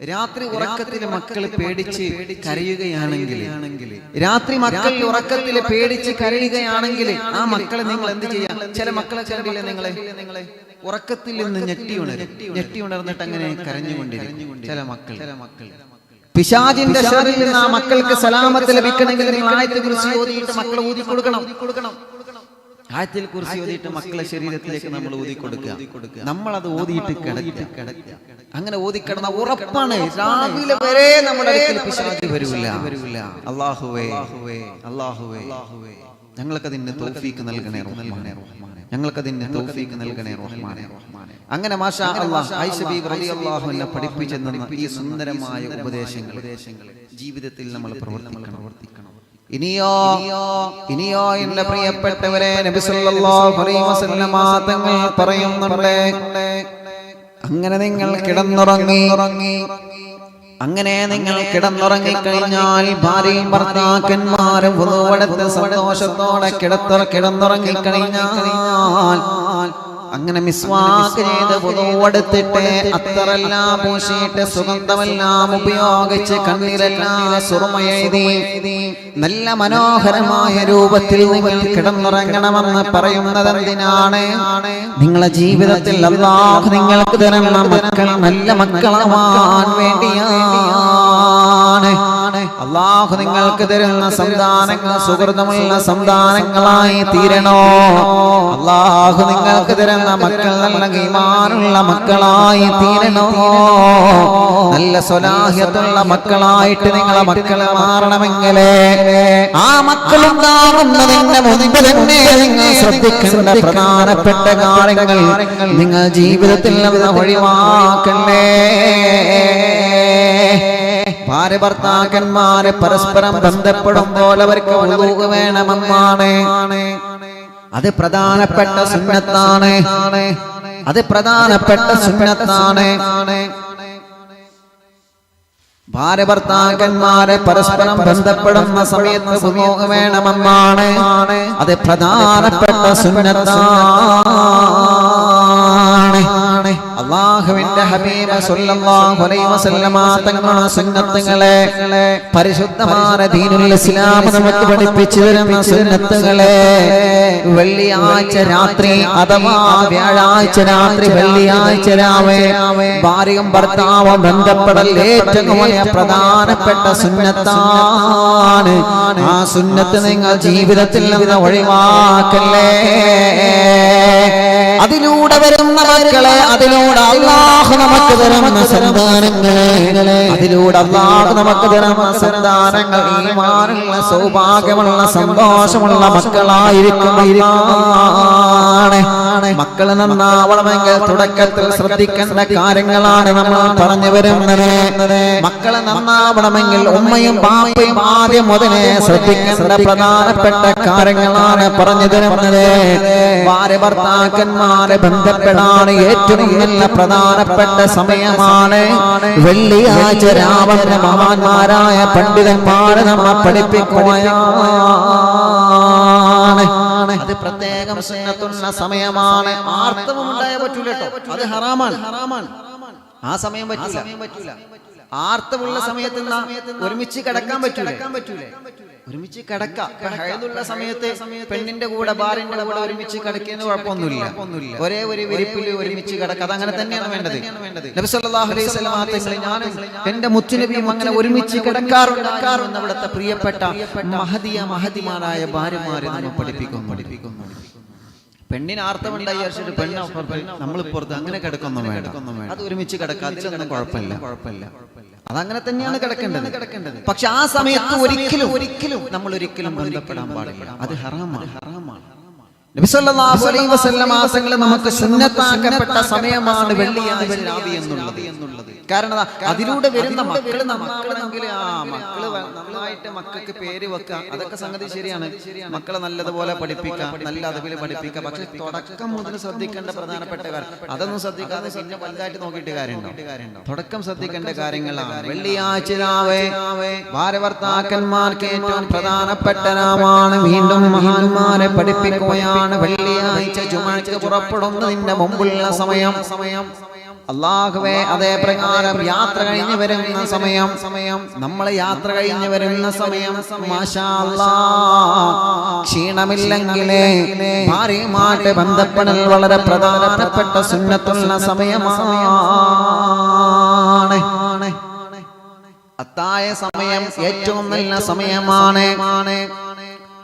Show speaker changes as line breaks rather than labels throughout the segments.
രാത്രി ഉറക്കത്തിൽ മക്കൾ പേടിച്ച് കരയുകയാണെങ്കിൽ. രാത്രി മക്കൾ ഉറക്കത്തിൽ പേടിച്ച് കരയുകയാണെങ്കിൽ ആ മക്കളെ നിങ്ങൾ എന്ത് ചെയ്യാം? ചില മക്കളെ കണ്ടില്ലേ നിങ്ങളെ? നിങ്ങളെ? ഉറക്കത്തിൽ നിന്ന് ഞെട്ടി ഉണരും. ഞെട്ടി ഉണർന്നിട്ട് അങ്ങനെ കരഞ്ഞുകൊണ്ടിരിക്കും. ചില മക്കൾ. ചില മക്കൾ. പിശാജിന്റെ ശരീരത്തിൽ നിന്ന് ആ മക്കൾക്ക് സലാമത്ത് ലഭിക്കണമെങ്കിൽ നിങ്ങൾ ആയത്തെ കുറിച്ച് ഓതിയിട്ട് മക്കളെ ഊതി കൊടുക്കണം കൊടുക്കണം ആയത്തിൽ കുറിച്ച് ഓതിയിട്ട് മക്കളെ ശരീരത്തിലേക്ക് നമ്മൾ ഊതി കൊടുക്കുക നമ്മൾ അത് ഓതിയിട്ട് കിടക്കുക. അങ്ങനെ ഓതിക്കിടന്ന ഉറപ്പാണ്. രാവിലെ വരെ നമ്മുടെ പിശാച് വരൂല. വരൂല. അള്ളാഹുവേ അള്ളാഹുവേ ഞങ്ങൾക്ക് അതിന് തൗഫീക്ക് നൽകണേ റഹ്മാനെ. ഞങ്ങൾക്ക് അതിന് തോഫീക്ക് നൽകണേ റഹ്മാനെ. അങ്ങനെ മാഷാ അല്ലാഹ് ആയിഷ ബീവി റളിയല്ലാഹു അൻഹ പഠിപ്പിച്ചു തന്ന ഈ സുന്ദരമായ ഉപദേശങ്ങൾ ജീവിതത്തിൽ നമ്മൾ പ്രവർത്തിക്കണം. പ്രവർത്തിക്കണം. ഇനിയോ ഇനിയോ എന്റെ പ്രിയപ്പെട്ടവരെ തങ്ങൾ പറയുന്നുണ്ട്. അങ്ങനെ നിങ്ങൾ കിടന്നുറങ്ങി. അങ്ങനെ നിങ്ങൾ കിടന്നുറങ്ങി കഴിഞ്ഞാൽ ഭാര്യയും ഭർത്താക്കന്മാരും സന്തോഷത്തോടെ കിടത്തുറ കിടന്നുറങ്ങി കഴിഞ്ഞാൽ അങ്ങനെ മിസ്വാക്ക് ചെയ്ത് പുതുവെടുത്തിട്ട് അത്തറെല്ലാം പൂശിയിട്ട് സുഗന്ധമെല്ലാം ഉപയോഗിച്ച് കണ്ണിലെല്ലാം സുറുമയെഴുതി നല്ല മനോഹരമായ രൂപത്തിൽ നിങ്ങൾ കിടന്നുറങ്ങണമെന്ന് പറയുന്നത് എന്തിനാണ് നിങ്ങളെ ജീവിതത്തിൽ അള്ളാഹ് നിങ്ങൾക്ക് തരുന്ന മക്കൾ നല്ല മക്കളാവാൻ വേണ്ടിയാണ്. അള്ളാഹു നിങ്ങൾക്ക് തരുന്ന സന്താനങ്ങൾ സുഹൃതമുള്ള സന്താനങ്ങളായി തീരണോ? അള്ളാഹു നിങ്ങൾക്ക് തരുന്ന മക്കൾ നല്ല ഗീമാനുള്ള മക്കളായി തീരണോ? നല്ല സ്വലാഹ്യത്തുള്ള മക്കളായിട്ട് നിങ്ങളെ മക്കളെ മാറണമെങ്കിലേ? ആ മക്കളുണ്ടാകുന്നതിന്റെ മുൻപ് തന്നെ നിങ്ങൾ ശ്രദ്ധിക്കേണ്ട പ്രധാനപ്പെട്ട കാര്യങ്ങൾ നിങ്ങൾ ജീവിതത്തിൽ നിന്ന് ഒഴിവാക്കണ്ടേ ഭാര്യ ഭർത്താക്കന്മാരെ പരസ്പരം ബന്ധപ്പെടുമ്പോൾ അവർക്ക് വേണമെന്നാണ്. അത് പ്രധാനപ്പെട്ട സുന്നത്താണ്. അത് പ്രധാനപ്പെട്ട സുന്നത്താണ്. ഭാര്യ ഭർത്താക്കന്മാരെ പരസ്പരം ബന്ധപ്പെടുന്ന സമയത്ത് വേണമെന്നാണ്. അത് പ്രധാനപ്പെട്ട സുന്നത്താണ്. അള്ളാഹുവിന്റെ ഹബീബ സല്ലല്ലാഹു അലൈഹി വസല്ലമ തങ്ങളുടെ സുന്നത്തുകളെ പരിശുദ്ധമായ ദീനുൽ ഇസ്ലാം നമുക്ക് പഠിപ്പിച്ചു തരുന്ന സുന്നത്തുകളെ വെള്ളിയാഴ്ച രാത്രി അഥവാ വ്യാഴാഴ്ച രാത്രി വെള്ളിയാഴ്ച രാവേ ഭാര്യയും ഭർത്താവും ബന്ധപ്പെടൽ ഏറ്റവും പ്രധാനപ്പെട്ട സുന്നത്താണ്. ആ സുന്നത്ത് നിങ്ങൾ ജീവിതത്തിൽ നിന്ന് ഒഴിവാക്കല്ലേ? അതിലൂടെ വരുന്ന മക്കളെ അതിലൂടെ അള്ളാഹു നമുക്ക് തരുന്ന സന്താനങ്ങളെ അതിലൂടെ അള്ളാഹു നമുക്ക് തരുന്ന സന്താനങ്ങൾ ഈമാനുള്ള സൗഭാഗ്യമുള്ള സന്തോഷമുള്ള മക്കളായിരിക്കും മക്കൾ നന്നാവണമെങ്കിൽ തുടക്കത്തിൽ ശ്രദ്ധിക്കേണ്ട കാര്യങ്ങളാണ് നമ്മൾ പറഞ്ഞു വരുന്നത്. മക്കളെ നന്നാവണമെങ്കിൽ ഉമ്മയും പാപ്പയും ആദ്യം മുതലേ ശ്രദ്ധിക്കേണ്ട പ്രധാനപ്പെട്ട കാര്യങ്ങളാണ് പറഞ്ഞു തരുന്നത്. ഭാര്യ ഭർത്താക്കന്മാരെ ബന്ധപ്പെടാൻ ഏറ്റവും നല്ല പ്രധാനപ്പെട്ട സമയമാണ് വെള്ളിയാഴ്ച രാവിലെ മഹാന്മാരായ പണ്ഡിതന്മാരെ നമ്മെ പഠിപ്പിക്കുകയാണ് പ്രത്യേകം സുന്നത്തുള്ള സമയമാണ്. ആർത്തവം ഉണ്ടായ പറ്റൂല അത് ഹറാമാണ്. ഹറാമാണ് ആ സമയം പറ്റൂല. പറ്റൂല ആർത്തവുള്ള സമയത്ത് ഒരുമിച്ച് കിടക്കാൻ പറ്റൂല? ഒരുമിച്ച് കിടക്കാം. സമയത്ത് പെണ്ണിന്റെ കൂടെ ബാറിന്റെ കൂടെ ഒരുമിച്ച് കിടക്കുന്ന കുഴപ്പമൊന്നുമില്ല. ഒരേ ഒരു വിരിപ്പിൽ ഒരുമിച്ച് കിടക്കുക അതങ്ങനെ തന്നെയാണ് വേണ്ടത്. ഞാനും എന്റെ മുത്തുനബിയും അങ്ങനെ ഒരുമിച്ച് കിടക്കാറുണ്ടാകാറുണ്ട് അവിടുത്തെ പ്രിയപ്പെട്ട മഹതിയ മഹതിമാരായ ഭാര്യമാരെ നമ്മൾ പഠിപ്പിക്കും പഠിപ്പിക്കും പെണ്ണിന് ആർത്തമുണ്ടായി വിചാരിച്ചിട്ട് പെണ്ണ് നമ്മൾ പുറത്ത് അങ്ങനെ കിടക്കൊന്നും വേണ്ട. അത് ഒരുമിച്ച് കിടക്കാം. അതിലൊന്നും കുഴപ്പമില്ല. കുഴപ്പമില്ല. അതങ്ങനെ തന്നെയാണ് കിടക്കേണ്ടത്. കിടക്കേണ്ടത്. പക്ഷെ ആ സമയത്ത് ഒരിക്കലും ഒരിക്കലും നമ്മൾ ഒരിക്കലും ബന്ധപ്പെടാൻ പാടില്ല. അത് ഹറാമാണ്. ഹറാമാണ്. നമുക്ക് സുന്നത്താക്കപ്പെട്ട സമയമാണ് വെള്ളിയാഴ്ച രാവി എന്നുള്ളത്. എന്നുള്ളത്. കാരണം അതാ, അതിലൂടെ വരുന്ന മക്കൾ മക്കളെങ്കിൽ ആ മക്കൾ നന്നായിട്ട് മക്കൾക്ക് പേര് വെക്കുക. അതൊക്കെ സംഗതി ശരിയാണ്. മക്കളെ നല്ലതുപോലെ പഠിപ്പിക്കുക. നല്ല അതിൽ പഠിപ്പിക്കുക. പക്ഷെ തുടക്കം മുതൽ ശ്രദ്ധിക്കേണ്ട പ്രധാനപ്പെട്ട കാര്യം അതൊന്നും ശ്രദ്ധിക്കാതെ പിന്നെ വലുതായിട്ട് നോക്കിയിട്ട് കാര്യമുണ്ടോ? തുടക്കം ശ്രദ്ധിക്കേണ്ട കാര്യങ്ങളാണ് വെള്ളിയാഴ്ച രാവേ ഭാരവർത്താക്കന്മാർക്ക് ഏറ്റവും പ്രധാനപ്പെട്ട നാമാണ് വീണ്ടും മഹാന്മാരെ പഠിപ്പിക്കുകയാണ്. വെള്ളിയാഴ്ച ചുമക്ക് പുറപ്പെടുന്നതിന്റെ മുമ്പുള്ള സമയം. സമയം. അള്ളാഹുവേ അതേ പ്രകാരം യാത്ര കഴിഞ്ഞു വരുന്ന സമയം സമയം നമ്മൾ യാത്ര കഴിഞ്ഞു വരുന്ന സമയം ക്ഷീണമില്ലെങ്കിലേ ഭാര്യയുമായിട്ട് ബന്ധപ്പെടൽ വളരെ പ്രധാനപ്പെട്ട സുന്നത്തുള്ള സമയമാണ്. അത്തായ സമയം ഏറ്റവും നല്ല സമയമാണ്.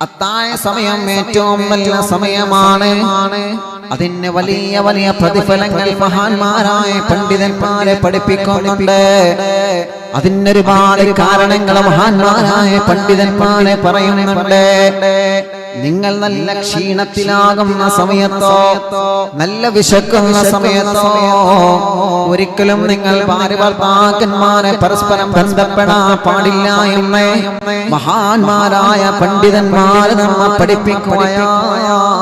അത്തായ സമയം ഏറ്റവും നല്ല സമയമാണ്. അതിന് വലിയ വലിയ പ്രതിഫലങ്ങൾ മഹാന്മാരായ പണ്ഡിതന്മാരെ പഠിപ്പിക്കുന്നുണ്ട്. അതിനൊരുപാട് കാരണങ്ങൾ മഹാന്മാരായ പണ്ഡിതന്മാരെ പറയുന്നുണ്ട്. നിങ്ങൾ നല്ല ക്ഷീണത്തിലാകുന്ന സമയത്തോ നല്ല വിശക്കുന്ന സമയത്തോ ഒരിക്കലും നിങ്ങൾ ഭാര്യ ഭർത്താക്കന്മാരെ പരസ്പരം ബന്ധപ്പെടാൻ പാടില്ല എന്ന് മഹാന്മാരായ പണ്ഡിതന്മാരെ നമ്മൾ പഠിപ്പിക്കുകയാണ്.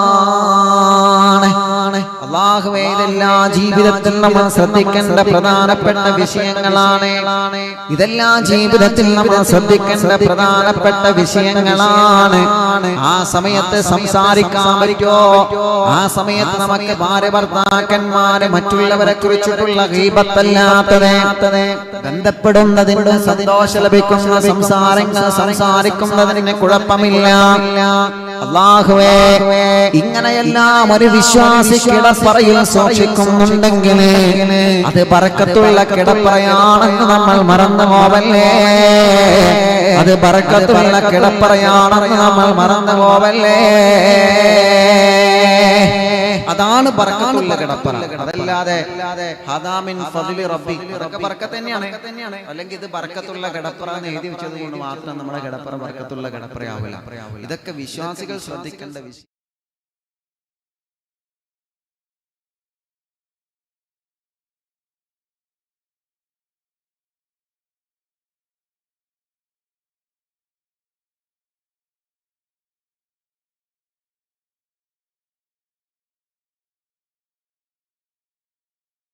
അള്ളാഹുവേ ഇതെല്ലാ ജീവിതത്തിൽ നമ്മൾ ശ്രദ്ധിക്കേണ്ട പ്രധാനപ്പെട്ട വിഷയങ്ങളാണ്. ഇതെല്ലാം ജീവിതത്തിൽ നമ്മൾ ശ്രദ്ധിക്കേണ്ട പ്രധാനപ്പെട്ട വിഷയങ്ങളാണ്. ആ സമയത്ത് സംസാരിക്കാൻ പറ്റോ ആ സമയത്ത് നമുക്ക് ഭാര്യ ഭർത്താക്കന്മാരെ മറ്റുള്ളവരെ കുറിച്ചിട്ടുള്ള ഗീപത്തല്ലാത്തത് ബന്ധപ്പെടുന്നതിന് സന്തോഷം ലഭിക്കുന്ന സംസാരങ്ങൾ സംസാരിക്കുന്നതിന് കുഴപ്പമില്ല. അള്ളാഹുവേ ഇങ്ങനെയെല്ലാം ഒരു വിശ്വാസി കിടപ്പറയിൽ സൂക്ഷിക്കുന്നുണ്ടെങ്കിൽ അത് പറക്കത്തുള്ള കിടപ്പറയാണെന്ന് നമ്മൾ മറന്നു പോവല്ലേ അത് പറക്കത്തുള്ള കിടപ്പറയാണെന്ന് നമ്മൾ മറന്നു പോവല്ലേ അതാണ് ബറക്കത്തുള്ള കിടപ്പറ അതല്ലാതെ ഹദാമിൻ ഫദ്ലി റബ്ബി. അതൊക്കെ ബറക്കത്ത് തന്നെയാണ് അല്ലെങ്കിൽ ഇത് ബർക്കത്തുള്ള കിടപ്പറ എന്ന് എഴുതി വെച്ചത് കൊണ്ട് മാത്രം നമ്മുടെ കിടപ്പറ ബർക്കത്തുള്ള കിടപ്പറയാവില്ല ഇതൊക്കെ വിശ്വാസികൾ ശ്രദ്ധിക്കേണ്ട വിഷയം.